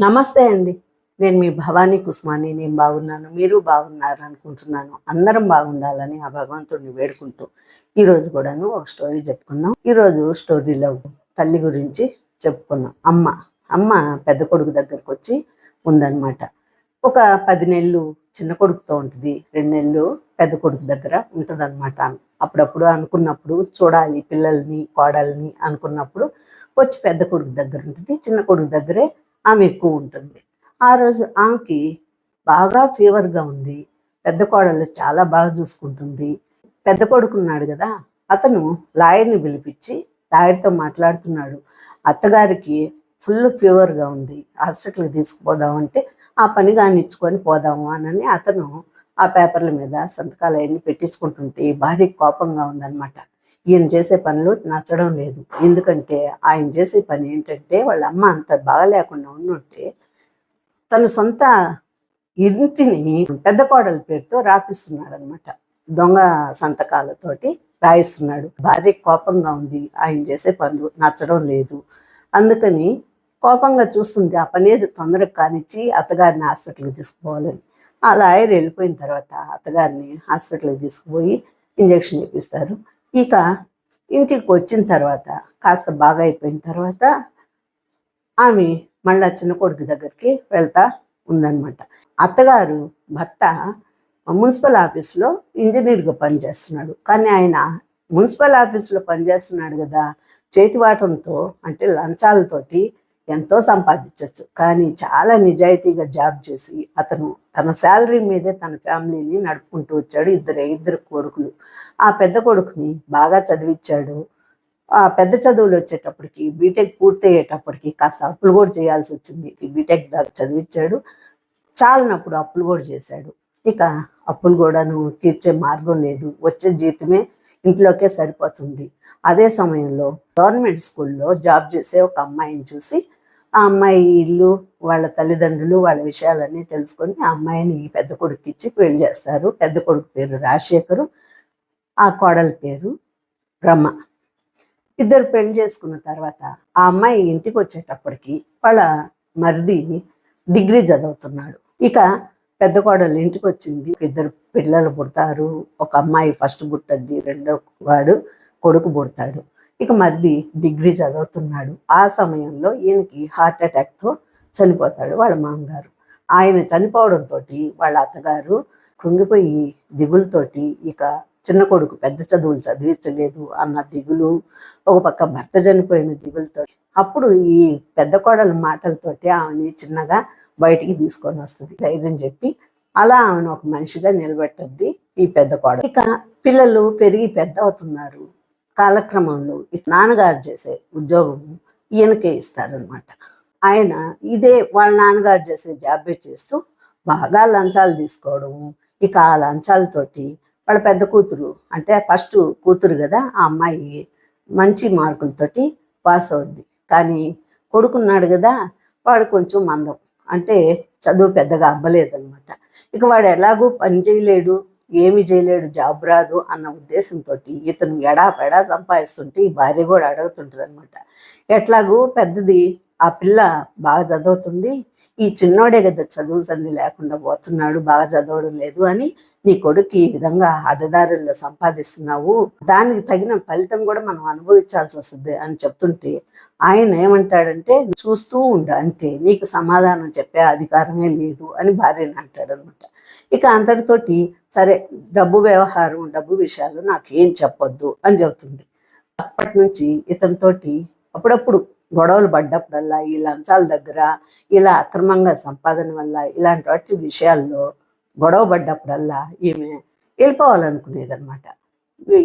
నమస్తే అండి. నేను మీ భవానీ కుస్మాని. నేను బాగున్నాను. మీరు బాగున్నారు అనుకుంటున్నాను. అందరం బాగుండాలని ఆ భగవంతుడిని వేడుకుంటూ ఈరోజు కూడాను ఒక స్టోరీ చెప్పుకుందాం. ఈరోజు స్టోరీలో తల్లి గురించి చెప్పుకున్నాం అమ్మ. అమ్మ పెద్ద కొడుకు దగ్గరకు వచ్చి ఉందన్నమాట. ఒక పది నెలలు చిన్న కొడుకుతో ఉంటుంది. రెండు నెలలు పెద్ద కొడుకు దగ్గర ఉంటుంది అప్పుడప్పుడు అనుకున్నప్పుడు చూడాలి పిల్లల్ని కోడల్ని అనుకున్నప్పుడు వచ్చి పెద్ద కొడుకు దగ్గర ఉంటుంది. చిన్న కొడుకు దగ్గరే ఆమె ఎక్కువ ఉంటుంది. ఆ రోజు ఆమెకి బాగా ఫీవర్గా ఉంది. పెద్ద కోడలు చాలా బాగా చూసుకుంటుంది. పెద్ద కొడుకు ఉన్నాడు కదా అతను లాయర్ని పిలిపించి లాయర్తో మాట్లాడుతున్నాడు. అత్తగారికి ఫుల్ ఫీవర్గా ఉంది. హాస్పిటల్కి తీసుకుపోదామంటే ఆ పని కానిచ్చుకొని పోదాము అని అతను ఆ పేపర్ల మీద సంతకాలు అవన్నీ పెట్టించుకుంటుంటే భారీ కోపంగా ఉందన్నమాట. ఈయన చేసే పనులు నచ్చడం లేదు. ఎందుకంటే ఆయన చేసే పని ఏంటంటే వాళ్ళ అమ్మ అంత బాగలేకుండా ఉండుంటే తన సొంత ఇంటిని పెద్ద కోడల పేరుతో రాపిస్తున్నాడు అనమాట దొంగ సంతకాలతోటి రాయిస్తున్నాడు. భార్య కోపంగా ఉంది. ఆయన చేసే పనులు నచ్చడం లేదు. అందుకని కోపంగా చూస్తుంది. ఆ పని ఏది తొందరగా కానిచ్చి అత్తగారిని హాస్పిటల్కి తీసుకుపోవాలని. ఆ లాయర్ వెళ్ళిపోయిన తర్వాత అత్తగారిని హాస్పిటల్కి తీసుకుపోయి ఇంజక్షన్ ఇప్పిస్తారు ఇక ఇంటికి వచ్చిన తర్వాత కాస్త బాగా అయిపోయిన తర్వాత ఆమె మళ్ళా చిన్న కొడుకు దగ్గరికి వెళ్తా ఉందన్నమాట. అత్తగారు భర్త మున్సిపల్ ఆఫీస్లో ఇంజనీర్గా పనిచేస్తున్నాడు. కానీ ఆయన మున్సిపల్ ఆఫీస్లో పనిచేస్తున్నాడు కదా చేతివాటంతో అంటే లంచాలతోటి ఎంతో సంపాదించవచ్చు కానీ చాలా నిజాయితీగా జాబ్ చేసి అతను తన శాలరీ మీదే తన ఫ్యామిలీని నడుపుకుంటూ వచ్చాడు ఇద్దరే ఇద్దరు కొడుకులు. ఆ పెద్ద కొడుకుని బాగా చదివించాడు ఆ పెద్ద చదువులు వచ్చేటప్పటికి బీటెక్ పూర్తి అయ్యేటప్పటికి కాస్త అప్పులు కూడా చేయాల్సి వచ్చింది. బీటెక్ దాకా చదివించాడు చాలినప్పుడు అప్పులు కూడా చేశాడు. ఇక అప్పులు కూడాను తీర్చే మార్గం లేదు. వచ్చే జీతమే ఇంట్లోకే సరిపోతుంది. అదే సమయంలో గవర్నమెంట్ స్కూల్లో జాబ్ చేసే ఒక అమ్మాయిని చూసి ఆ అమ్మాయి ఇల్లు వాళ్ళ తల్లిదండ్రులు వాళ్ళ విషయాలన్నీ తెలుసుకొని ఆ అమ్మాయిని ఈ పెద్ద కొడుకు ఇచ్చి పెళ్ళి చేస్తారు. పెద్ద కొడుకు పేరు రాజశేఖరు ఆ కోడల పేరు బ్రహ్మ. ఇద్దరు పెళ్ళి చేసుకున్న తర్వాత ఆ అమ్మాయి ఇంటికి వచ్చేటప్పటికి వాళ్ళ మరిది డిగ్రీ చదువుతున్నాడు. ఇక పెద్ద కోడలు ఇంటికి వచ్చింది. ఇద్దరు పిల్లలు పుడతారు. ఒక అమ్మాయి ఫస్ట్ పుట్టద్ది రెండో వాడు కొడుకు పుడతాడు. ఇక మరిది డిగ్రీ చదువుతున్నాడు. ఆ సమయంలో ఈయనకి హార్ట్ అటాక్తో చనిపోతాడు వాళ్ళ మామగారు. ఆయన చనిపోవడంతో వాళ్ళ అత్తగారు కృంగిపోయి దిగులతోటి ఇక చిన్న కొడుకు పెద్ద చదువులు చదివించలేదు అన్న దిగులు ఒక పక్క భర్త చనిపోయిన దిగులతో అప్పుడు ఈ పెద్ద కోడల మాటలతోటి ఆమెని చిన్నగా బయటికి తీసుకొని వస్తుంది. ధైర్యం చెప్పి అలా ఆమెను ఒక మనిషిగా నిలబెట్టద్ది ఈ పెద్ద కోడలు. ఇక పిల్లలు పెరిగి పెద్ద అవుతున్నారు. కాలక్రమంలో ఈ నాన్నగారు చేసే ఉద్యోగం ఈయనకే ఇస్తారనమాట ఆయన ఇదే వాళ్ళ నాన్నగారు చేసే జాబే చేస్తూ బాగా లంచాలు తీసుకోవడం ఇక ఆ లంచాలతోటి వాళ్ళ పెద్ద కూతురు అంటే ఫస్ట్ కూతురు కదా ఆ అమ్మాయి మంచి మార్కులతోటి పాస్ అవుద్ది. కానీ కొడుకున్నాడు కదా వాడు కొంచెం మందం. అంటే చదువు పెద్దగా అబ్బలేదనమాట ఇక వాడు ఎలాగూ పని చేయలేడు ఏమి చేయలేడు జాబ్ రాదు అన్న ఉద్దేశంతో ఇతను ఎడా పెడా సంపాదిస్తుంటే ఈ భార్య కూడా అడుగుతుంటుంది అనమాట ఎట్లాగూ పెద్దది ఆ పిల్ల బాగా చదువుతుంది ఈ చిన్నోడే కదా చదువు సంధి లేకుండా పోతున్నాడు బాగా చదవడం లేదు అని నీ కొడుకు ఈ విధంగా అడ్డదారుల్లో సంపాదిస్తున్నావు దానికి తగిన ఫలితం కూడా మనం అనుభవించాల్సి వస్తుంది అని చెప్తుంటే ఆయన ఏమంటాడంటే చూస్తూ ఉండు అంతే నీకు సమాధానం చెప్పే అధికారమే లేదు అని భార్యని అంటాడు అనమాట ఇక అంతటితోటి సరే డబ్బు వ్యవహారం డబ్బు విషయాలు నాకేం చెప్పొద్దు అని చెబుతుంది. అప్పటి నుంచి ఇతనితోటి అప్పుడప్పుడు గొడవలు పడ్డప్పుడల్లా ఈ లంచాల దగ్గర ఇలా అక్రమంగా సంపాదన వల్ల ఇలాంటి వాటి విషయాల్లో గొడవ పడ్డప్పుడల్లా ఈమె వెళ్ళిపోవాలనుకునేది అనమాట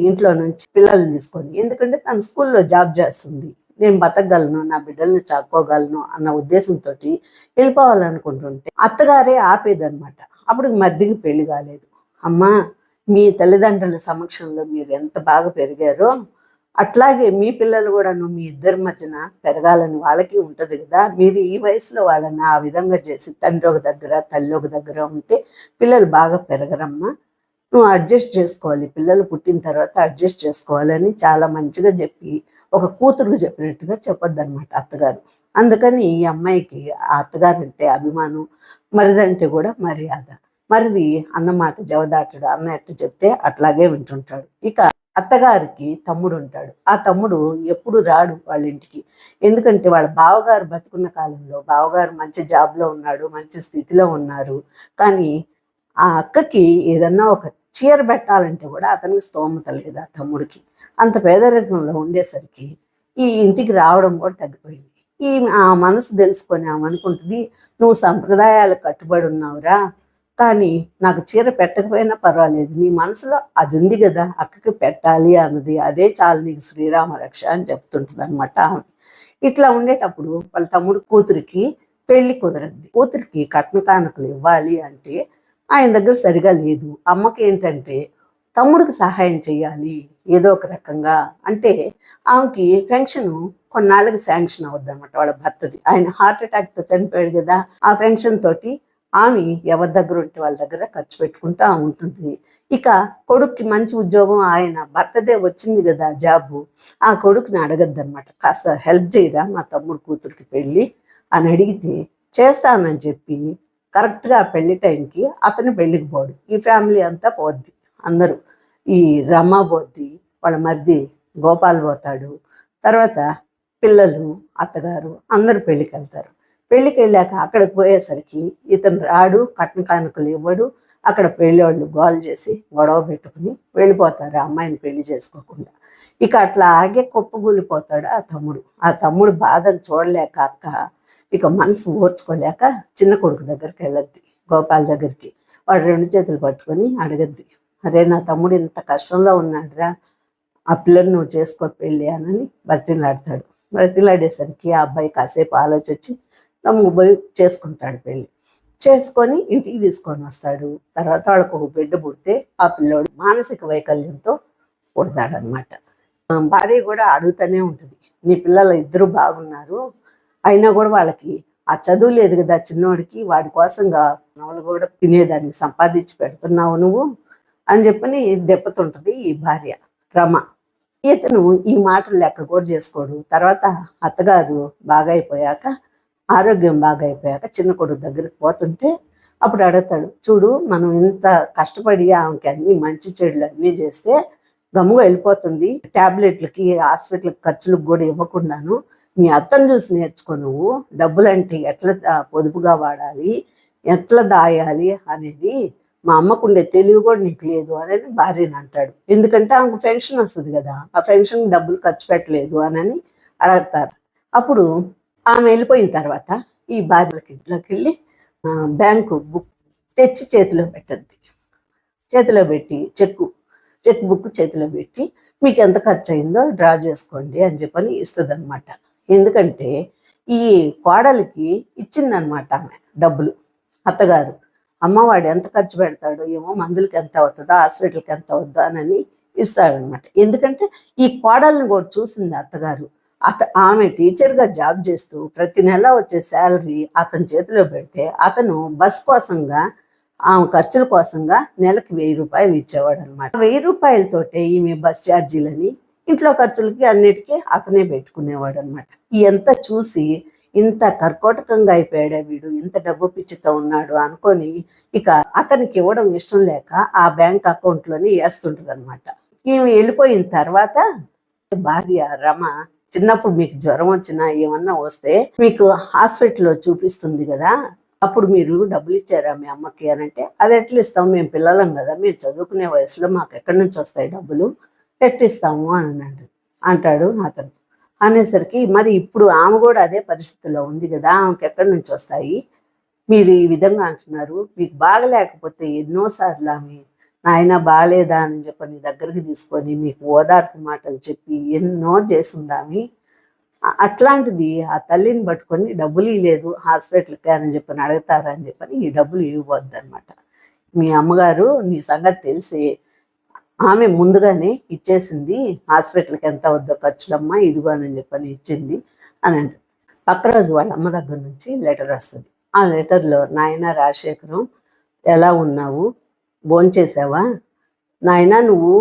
ఇంట్లో నుంచి పిల్లల్ని తీసుకొని ఎందుకంటే తన స్కూల్లో జాబ్ చేస్తుంది. నేను బతకగలను నా బిడ్డల్ని చాక్కోగలను అన్న ఉద్దేశంతో వెళ్ళిపోవాలనుకుంటుంటే అత్తగారే ఆపేదన్నమాట. అప్పుడు మర్దికి పెళ్ళి కాలేదు. అమ్మా మీ తల్లిదండ్రుల సమక్షంలో మీరు ఎంత బాగా పెరిగారో అట్లాగే మీ పిల్లలు కూడాను మీ ఇద్దరి మధ్యన పెరగాలని వాళ్ళకి ఉంటుంది కదా మీరు ఈ వయసులో వాళ్ళని ఆ విధంగా చేసి తండ్రి ఒక దగ్గర తల్లి ఒక దగ్గర ఉంటే పిల్లలు బాగా పెరగరమ్మా. నువ్వు అడ్జస్ట్ చేసుకోవాలి. పిల్లలు పుట్టిన తర్వాత అడ్జస్ట్ చేసుకోవాలని చాలా మంచిగా చెప్పి ఒక కూతురు చెప్పినట్టుగా చెప్పొద్దు అనమాట అత్తగారు. అందుకని ఈ అమ్మాయికి ఆ అత్తగారు అంటే అభిమానం మరిదంటే కూడా మర్యాద. మరిది అన్నమాట జవదాటడు అన్నట్టు చెప్తే అట్లాగే వింటుంటాడు. ఇక అత్తగారికి తమ్ముడు ఉంటాడు. ఆ తమ్ముడు ఎప్పుడు రాడు వాళ్ళ ఇంటికి. ఎందుకంటే వాళ్ళ బావగారు బతుకున్న కాలంలో బావగారు మంచి జాబ్లో ఉన్నాడు మంచి స్థితిలో ఉన్నారు. కానీ ఆ అక్కకి ఏదన్నా ఒక చీర పెట్టాలంటే కూడా అతనికి స్తోమత లేదు ఆ తమ్ముడికి. అంత పేదరికంలో ఉండేసరికి ఈ ఇంటికి రావడం కూడా తగ్గిపోయింది. ఈ ఆ మనసు తెలుసుకొని ఆమె అనుకుంటుంది నువ్వు సంప్రదాయాలకు కట్టుబడి ఉన్నావురా కానీ నాకు చీర పెట్టకపోయినా పర్వాలేదు. నీ మనసులో అది ఉంది కదా అక్కకి పెట్టాలి అన్నది. అదే చాలు నీకు శ్రీరామ రక్ష అని చెప్తుంటుంది అనమాట ఆమె. ఇట్లా ఉండేటప్పుడు వాళ్ళ తమ్ముడు కూతురికి పెళ్ళి కుదరద్ది. కూతురికి కట్న కానుకలు ఇవ్వాలి అంటే ఆయన దగ్గర సరిగా లేదు. అమ్మకి ఏంటంటే తమ్ముడికి సహాయం చేయాలి ఏదో ఒక రకంగా అంటే ఆమెకి పెన్షన్ కొన్నాళ్ళకి శాంక్షన్ అవుద్ది అనమాట వాళ్ళ భర్తది. ఆయన హార్ట్ అటాక్తో చనిపోయాడు కదా ఆ పెన్షన్ తోటి ఆమె ఎవరి దగ్గర ఉంటే వాళ్ళ దగ్గర ఖర్చు పెట్టుకుంటా ఉంటుంది. ఇక కొడుక్కి మంచి ఉద్యోగం ఆయన భర్తదే వచ్చింది కదా జాబు ఆ కొడుకుని అడగద్దు అనమాట కాస్త హెల్ప్ చేయరా మా తమ్ముడు కూతురికి పెళ్ళి అని అడిగితే చేస్తానని చెప్పి కరెక్ట్గా పెళ్ళి టైంకి అతని పెళ్ళికి పోడు. ఈ ఫ్యామిలీ అంతా పోద్ది అందరూ. ఈ రమ పోద్ది వాళ్ళ మరిది గోపాల్ పోతాడు. తర్వాత పిల్లలు అత్తగారు అందరూ పెళ్ళికి వెళ్తారు పెళ్ళికి వెళ్ళాక అక్కడికి పోయేసరికి ఇతను రాడు కట్న కానుకలు ఇవ్వడు. అక్కడ పెళ్ళి వాళ్ళు గోల్ చేసి గొడవ పెట్టుకుని వెళ్ళిపోతారు అమ్మాయిని పెళ్ళి చేసుకోకుండా. ఇక అట్లా ఆగే కుప్పగూలిపోతాడు ఆ తమ్ముడు. ఆ తమ్ముడు బాధను చూడలేక అక్క ఇక మనసు ఓర్చుకోలేక చిన్న కొడుకు దగ్గరికి వెళ్ళద్ది గోపాల్ దగ్గరికి. వాడు రెండు చేతులు పట్టుకొని అడగద్ది అరే నా తమ్ముడు ఇంత కష్టంలో ఉన్నాడురా ఆ పిల్లని నువ్వు చేసుకో పెళ్ళి అని బ్రతిలాడతాడు బ్రతిలాడేసరికి ఆ అబ్బాయి కాసేపు ఆలోచించి తమ్ముడు పోయి చేసుకుంటాడు పెళ్ళి. చేసుకొని ఇంటికి తీసుకొని వస్తాడు. తర్వాత వాళ్ళకు ఒక బిడ్డ పుడితే ఆ పిల్లోడు మానసిక వైకల్యంతో పుడతాడనమాట. భార్య కూడా అడుగుతూనే ఉంటుంది నీ పిల్లలు ఇద్దరు బాగున్నారు అయినా కూడా వాళ్ళకి ఆ చదువు లేదు కదా చిన్నోడికి వాడి కోసంగా నవలు కూడా తినేదాన్ని సంపాదించి పెడుతున్నావు నువ్వు అని చెప్పని దెబ్బతుంటుంది ఈ భార్య రమ. ఇతను ఈ మాటలు లెక్క కూడా చేసుకోడు. తర్వాత అత్తగారు బాగా అయిపోయాక ఆరోగ్యం బాగా అయిపోయాక చిన్న కొడుకు దగ్గరికి పోతుంటే అప్పుడు అడుగుతాడు చూడు మనం ఇంత కష్టపడి ఆమెకి అన్ని మంచి చెడులు అన్నీ చేస్తే గమ్ముగా వెళ్ళిపోతుంది. ట్యాబ్లెట్లకి హాస్పిటల్కి ఖర్చులకు కూడా ఇవ్వకుండాను మీ అత్తను చూసి నేర్చుకో నువ్వు. డబ్బులంటే ఎట్లా పొదుపుగా వాడాలి ఎట్లా దాయాలి అనేది మా అమ్మకు ఉండే తెలివి కూడా నీకు లేదు అని భార్యను అంటాడు. ఎందుకంటే ఆమెకు పెన్షన్ వస్తుంది కదా ఆ పెన్షన్ డబ్బులు ఖర్చు పెట్టలేదు అని అడుగుతారు. అప్పుడు ఆమె వెళ్ళిపోయిన తర్వాత ఈ భార్యలకి ఇంట్లోకి వెళ్ళి బ్యాంకు బుక్ తెచ్చి చేతిలో పెట్టద్ది. చేతిలో పెట్టి చెక్కు చెక్ బుక్ చేతిలో పెట్టి మీకు ఎంత ఖర్చు అయిందో డ్రా చేసుకోండి అని చెప్పని ఇస్తుంది అనమాట ఎందుకంటే ఈ కోడలికి ఇచ్చిందనమాట ఆమె డబ్బులు అత్తగారు. అమ్మవాడు ఎంత ఖర్చు పెడతాడో ఏమో మందులకి ఎంత అవుతుందో హాస్పిటల్కి ఎంత అవుతుందో అని ఇస్తాడనమాట. ఎందుకంటే ఈ కోడల్ని కూడా చూసింది అత్తగారు. అత ఆమె టీచర్గా జాబ్ చేస్తూ ప్రతి నెల వచ్చే శాలరీ అతని చేతిలో పెడితే అతను బస్ కోసంగా ఆమె ఖర్చుల కోసంగా నెలకి వెయ్యి రూపాయలు ఇచ్చేవాడు అనమాట వెయ్యి రూపాయలతోటే ఈమె బస్ ఛార్జీలని ఇంట్లో ఖర్చులకి అన్నిటికీ అతనే పెట్టుకునేవాడు అనమాట ఎంత చూసి ఇంత కర్కోటకంగా అయిపోయాడే వీడు ఇంత డబ్బు పిచ్చితో ఉన్నాడు అనుకొని ఇక అతనికి ఇవ్వడం ఇష్టం లేక ఆ బ్యాంక్ అకౌంట్లోని వేస్తుంటది అనమాట ఈమె వెళ్ళిపోయిన తర్వాత భార్య రమ చిన్నప్పుడు మీకు జ్వరం వచ్చినా ఏమన్నా వస్తే మీకు హాస్పిటల్లో చూపిస్తుంది కదా అప్పుడు మీరు డబ్బులు ఇచ్చారా మీ అమ్మకి అని అంటే అది ఎట్లా ఇస్తాం? మేము పిల్లలం కదా మీరు చదువుకునే వయసులో మాకు ఎక్కడి నుంచి వస్తాయి డబ్బులు? ఎట్టిస్తాము అని అంటాడు అతను. అనేసరికి మరి ఇప్పుడు ఆమె కూడా అదే పరిస్థితిలో ఉంది కదా ఆమెకి ఎక్కడి నుంచి వస్తాయి? మీరు ఈ విధంగా అంటున్నారు మీకు బాగలేకపోతే ఎన్నోసార్లు ఆమె నాయన బాగాలేదా అని చెప్పి నీ దగ్గరికి తీసుకొని మీకు ఓదార్పు మాటలు చెప్పి ఎన్నో చేసిందామి అట్లాంటిది ఆ తల్లిని పట్టుకొని డబ్బులు ఇవ్వలేదు హాస్పిటల్కి అని చెప్పని అడుగుతారని చెప్పని ఈ డబ్బులు ఇవ్వద్దు అనమాట మీ అమ్మగారు నీ సంగతి తెలిసి ఆమె ముందుగానే ఇచ్చేసింది హాస్పిటల్కి ఎంత వద్దో ఖర్చులమ్మా ఇదిగో అని చెప్పని ఇచ్చింది అని అంటారు పక్క రోజు వాళ్ళ అమ్మ దగ్గర నుంచి లెటర్ వస్తుంది ఆ లెటర్లో నాయన రాజశేఖరం ఎలా ఉన్నావు? భోంచేసావా నాయన నువ్వు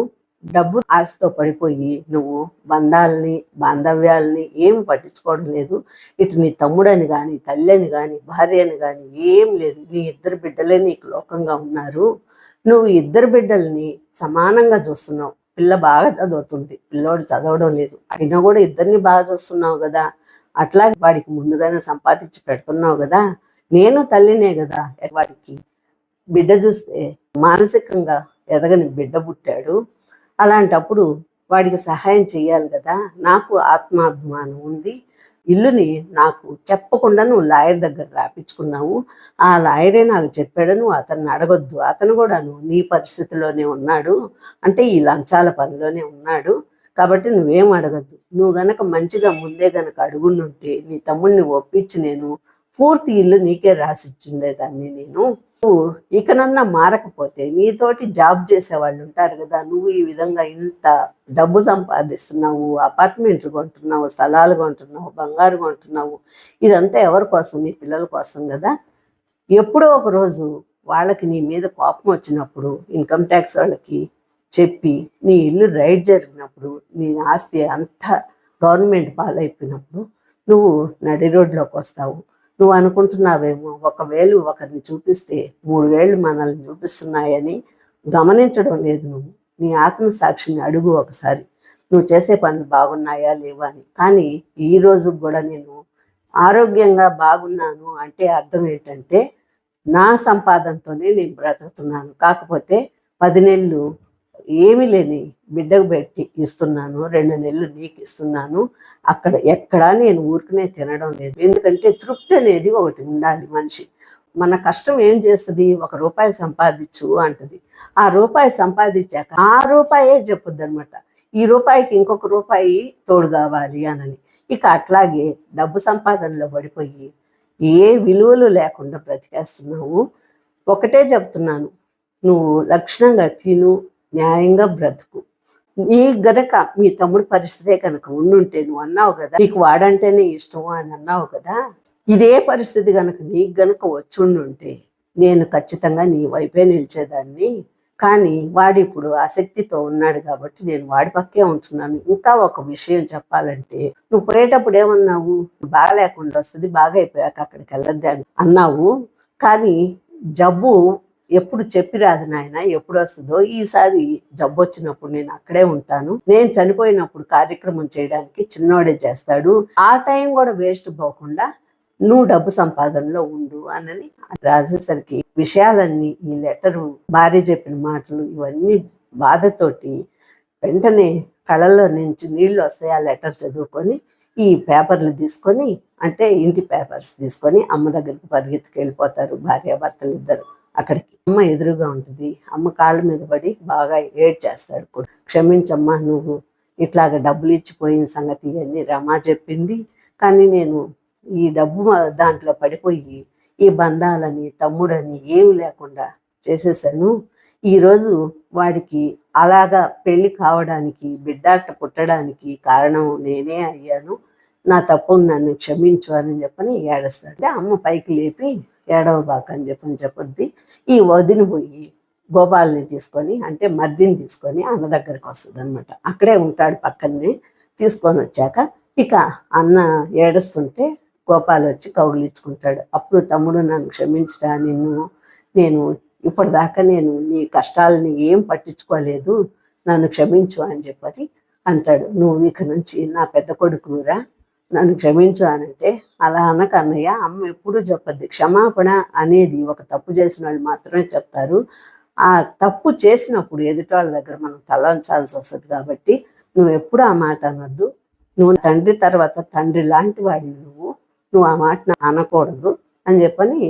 డబ్బు ఆశతో పడిపోయి నువ్వు బంధాలని బాంధవ్యాలని ఏమి పట్టించుకోవడం లేదు. ఇటు నీ తమ్ముడని కానీ తల్లిని కానీ భార్యని కానీ ఏం లేదు. నీ ఇద్దరు బిడ్డలే నీకు లోకంగా ఉన్నారు. నువ్వు ఇద్దరు బిడ్డల్ని సమానంగా చూస్తున్నావు. పిల్ల బాగా చదువుతుంది. పిల్లోడు చదవడం లేదు. అయినా కూడా ఇద్దరిని బాగా చూస్తున్నావు కదా. అట్లా వాడికి ముందుగానే సంపాదించి పెడుతున్నావు కదా. నేను తల్లినే కదా. వాడికి బిడ్డ చూస్తే మానసికంగా ఎదగని బిడ్డ పుట్టాడు. అలాంటప్పుడు వాడికి సహాయం చేయాలి కదా. నాకు ఆత్మాభిమానం ఉంది. ఇల్లుని నాకు చెప్పకుండా నువ్వు లాయర్ దగ్గర రాపించుకున్నావు. ఆ లాయరే నాకు చెప్పాడు నువ్వు అతన్ని అడగొద్దు. అతను కూడా నువ్వు నీ పరిస్థితిలోనే ఉన్నాడు. అంటే ఈ లంచాల పనిలోనే ఉన్నాడు. కాబట్టి నువ్వేం అడగద్దు. నువ్వు గనక మంచిగా ముందే గనక అడుగునుంటే నీ తమ్ముడిని ఒప్పించి నేను పూర్తి ఇల్లు నీకే రాసిచ్చుండేదాన్ని నేను. ఇకనన్నా మారకపోతే నీతోటి జాబ్ చేసే వాళ్ళు ఉంటారు కదా నువ్వు ఈ విధంగా ఇంత డబ్బు సంపాదిస్తున్నావు అపార్ట్మెంట్లు కొంటున్నావు స్థలాలు కొంటున్నావు బంగారు కొంటున్నావు ఇదంతా ఎవరి కోసం? నీ పిల్లల కోసం కదా. ఎప్పుడో ఒక రోజు వాళ్ళకి నీ మీద కోపం వచ్చినప్పుడు ఇన్కమ్ ట్యాక్స్ వాళ్ళకి చెప్పి నీ ఇల్లు రైడ్ జరిగినప్పుడు నీ ఆస్తి అంతా గవర్నమెంట్ పాలైపోయినప్పుడు నువ్వు నడి రోడ్లోకి వస్తావు. నువ్వు అనుకుంటున్నావేమో ఒకవేళ ఒకరిని చూపిస్తే మూడు వేళ్ళు మనల్ని చూపిస్తున్నాయని గమనించడం లేదు నువ్వు. నీ ఆత్మ సాక్షిని అడుగు ఒకసారి. నువ్వు చేసే పనులు బాగున్నాయా లేవా అని. కానీ ఈ రోజు కూడా నేను ఆరోగ్యంగా బాగున్నాను అంటే అర్థం ఏంటంటే నా సంపాదనతోనే నేను బ్రతుకుతున్నాను. కాకపోతే పది నెలలు ఏమీ లేని బిడ్డకు పెట్టి ఇస్తున్నాను రెండు నెలలు నీకు ఇస్తున్నాను అక్కడ ఎక్కడా నేను ఊరికనే తినడం లేదు. ఎందుకంటే తృప్తి అనేది ఒకటి ఉండాలి మనిషి. మన కష్టం ఏం చేస్తుంది? ఒక రూపాయి సంపాదించు అంటది. ఆ రూపాయి సంపాదించాక ఆ రూపాయే చెప్పుద్ది అనమాట ఈ రూపాయికి ఇంకొక రూపాయి తోడు కావాలి అనని. ఇక అట్లాగే డబ్బు సంపాదనలో పడిపోయి ఏ విలువలు లేకుండా బ్రతికేస్తున్నావు? ఒకటే చెప్తున్నాను. నువ్వు లక్షణంగా తిను న్యాయంగా బ్రతుకు. నీ గనక మీ తమ్ముడు పరిస్థితే కనుక ఉండుంటే నువ్వు అన్నావు కదా నీకు వాడంటేనే ఇష్టం అని అన్నావు కదా ఇదే పరిస్థితి గనక నీకు గనక వచ్చుండుంటే నేను ఖచ్చితంగా నీ వైపే నిలిచేదాన్ని. కానీ వాడు ఇప్పుడు ఆసక్తితో ఉన్నాడు కాబట్టి నేను వాడి పక్కే ఉంటున్నాను. ఇంకా ఒక విషయం చెప్పాలంటే నువ్వు పోయేటప్పుడు ఏమన్నావు? బాగా లేకుండా వస్తుంది బాగా అయిపోయాక అక్కడికి వెళ్ళొద్దు అన్నావు. కానీ జబ్బు ఎప్పుడు చెప్పి రాదు నాయన ఎప్పుడు వస్తుందో. ఈసారి జబ్బు వచ్చినప్పుడు నేను అక్కడే ఉంటాను. నేను చనిపోయినప్పుడు కార్యక్రమం చేయడానికి చిన్నోడే చేస్తాడు. ఆ టైం కూడా వేస్ట్ పోకుండా నువ్వు డబ్బు సంపాదనలో ఉండు అని రాసేసరికి విషయాలన్నీ ఈ లెటరు భార్య చెప్పిన మాటలు ఇవన్నీ బాధతోటి వెంటనే కళ్ళలో నుంచి నీళ్ళు వస్తాయి ఆ లెటర్ చదువుకొని ఈ పేపర్లు తీసుకొని అంటే ఇంటి పేపర్స్ తీసుకొని అమ్మ దగ్గరికి పరిగెత్తుకు వెళ్ళిపోతారు భార్యాభర్తలు ఇద్దరు అక్కడికి అమ్మ ఎదురుగా ఉంటుంది. అమ్మ కాళ్ళ మీద పడి బాగా ఏడ్ చేస్తాడు కూడా క్షమించమ్మా నువ్వు ఇట్లాగ డబ్బులు ఇచ్చిపోయిన సంగతి అని రమా చెప్పింది. కానీ నేను ఈ డబ్బు దాంట్లో పడిపోయి ఈ బంధాలని తమ్ముడని ఏమి లేకుండా చేసేసాను. ఈరోజు వాడికి అలాగా పెళ్ళి కావడానికి బిడ్డాట పుట్టడానికి కారణం నేనే అయ్యాను. నా తప్పు నన్ను క్షమించు అని చెప్పని ఏడుస్తాడు. అమ్మ పైకి లేపి ఏడవ బాక అని చెప్పని చెప్పొద్ది ఈ వదిన పోయి గోపాల్ని తీసుకొని అంటే మర్దిని తీసుకొని అన్న దగ్గరికి వస్తుంది అనమాట అక్కడే ఉంటాడు పక్కనే తీసుకొని వచ్చాక ఇక అన్న ఏడుస్తుంటే గోపాల్ వచ్చి కౌగిలించుకుంటాడు. అప్పుడు తమ్ముడు నన్ను క్షమించరా నిన్ను నేను ఇప్పటిదాకా నేను నీ కష్టాలని ఏం పట్టించుకోలేదు నన్ను క్షమించు అని చెప్పని అంటాడు. నువ్వు ఇక నుంచి నా పెద్ద కొడుకురా నన్ను క్షమించు అనంటే అలా అనక అన్నయ్య అమ్మ ఎప్పుడూ చెప్పద్ది. క్షమాపణ అనేది ఒక తప్పు చేసిన వాళ్ళు మాత్రమే చెప్తారు. ఆ తప్పు చేసినప్పుడు ఎదుటి వాళ్ళ దగ్గర మనం తలంచాల్సి వస్తుంది కాబట్టి నువ్వు ఎప్పుడు ఆ మాట అనొద్దు. నువ్వు తండ్రి తర్వాత తండ్రి లాంటి వాడిని నువ్వు. నువ్వు ఆ మాట అనకూడదు అని చెప్పని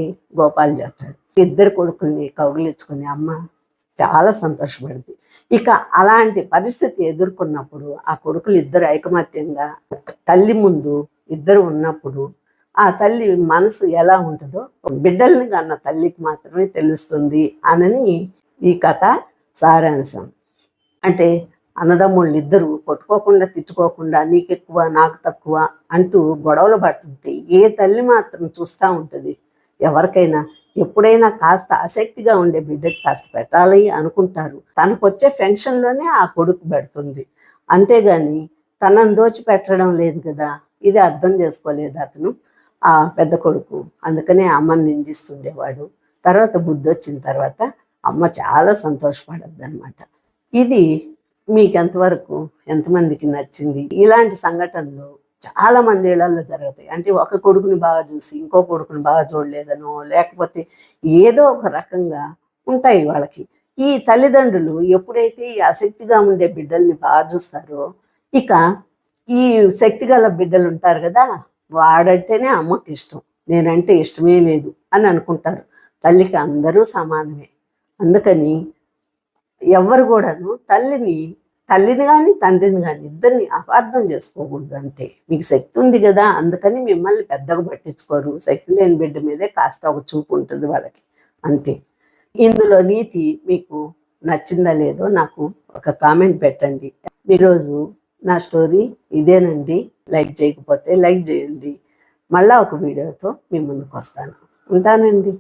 గోపాల్ చెప్తాడు ఇద్దరు కొడుకుల్ని కౌగిలించుకుని అమ్మ చాలా సంతోషపడింది. ఇక అలాంటి పరిస్థితి ఎదుర్కొన్నప్పుడు ఆ కొడుకులు ఇద్దరు ఐకమత్యంగా తల్లి ముందు ఇద్దరు ఉన్నప్పుడు ఆ తల్లి మనసు ఎలా ఉంటుందో బిడ్డల్ని కన్న తల్లికి మాత్రమే తెలుస్తుంది అనని ఈ కథ సారాంశం. అంటే అన్నదమ్ముళ్ళు ఇద్దరు కొట్టుకోకుండా తిట్టుకోకుండా నీకెక్కువ నాకు తక్కువ అంటూ గొడవలు పడుతుంటే ఏ తల్లి మాత్రం చూస్తూ ఉంటుంది? ఎవరికైనా ఎప్పుడైనా కాస్త ఆసక్తిగా ఉండే బిడ్డకి కాస్త పెట్టాలి అనుకుంటారు. తనకు వచ్చే పెన్షన్లోనే ఆ కొడుకు పెడుతుంది. అంతేగాని తనను దోచి పెట్టడం లేదు కదా ఇది అర్థం చేసుకోలేదు అతను ఆ పెద్ద కొడుకు. అందుకనే అమ్మని నిందిస్తుండేవాడు. తర్వాత బుద్ధి వచ్చిన తర్వాత అమ్మ చాలా సంతోషపడద్దు అనమాట ఇది మీకు ఎంతవరకు ఎంతమందికి నచ్చింది? ఇలాంటి సంఘటనలు చాలా మంది ఇళ్ళలో జరుగుతాయి. అంటే ఒక కొడుకుని బాగా చూసి ఇంకో కొడుకుని బాగా చూడలేదనో లేకపోతే ఏదో ఒక రకంగా ఉంటాయి వాళ్ళకి. ఈ తల్లిదండ్రులు ఎప్పుడైతే ఈ ఆసక్తిగా ఉండే బిడ్డల్ని బాగా చూస్తారో ఇక ఈ శక్తి గల బిడ్డలు ఉంటారు కదా వాడంటేనే అమ్మకి ఇష్టం. నేనంటే ఇష్టమే లేదు అని అనుకుంటారు. తల్లికి అందరూ సమానమే. అందుకని ఎవరు కూడాను తల్లిని తల్లిని కానీ తండ్రిని కానీ ఇద్దరిని అపార్థం చేసుకోకూడదు అంతే. మీకు శక్తి ఉంది కదా అందుకని మిమ్మల్ని పెద్దగా పట్టించుకోరు. శక్తి లేని బిడ్డ మీదే కాస్త ఒక చూపు ఉంటుంది వాళ్ళకి. అంతే. ఇందులో నీతి మీకు నచ్చిందా లేదో నాకు ఒక కామెంట్ పెట్టండి. ఈరోజు నా స్టోరీ ఇదేనండి. లైక్ చేయకపోతే లైక్ చేయండి. మళ్ళా ఒక వీడియోతో మీ ముందుకు వస్తాను. ఉంటానండి.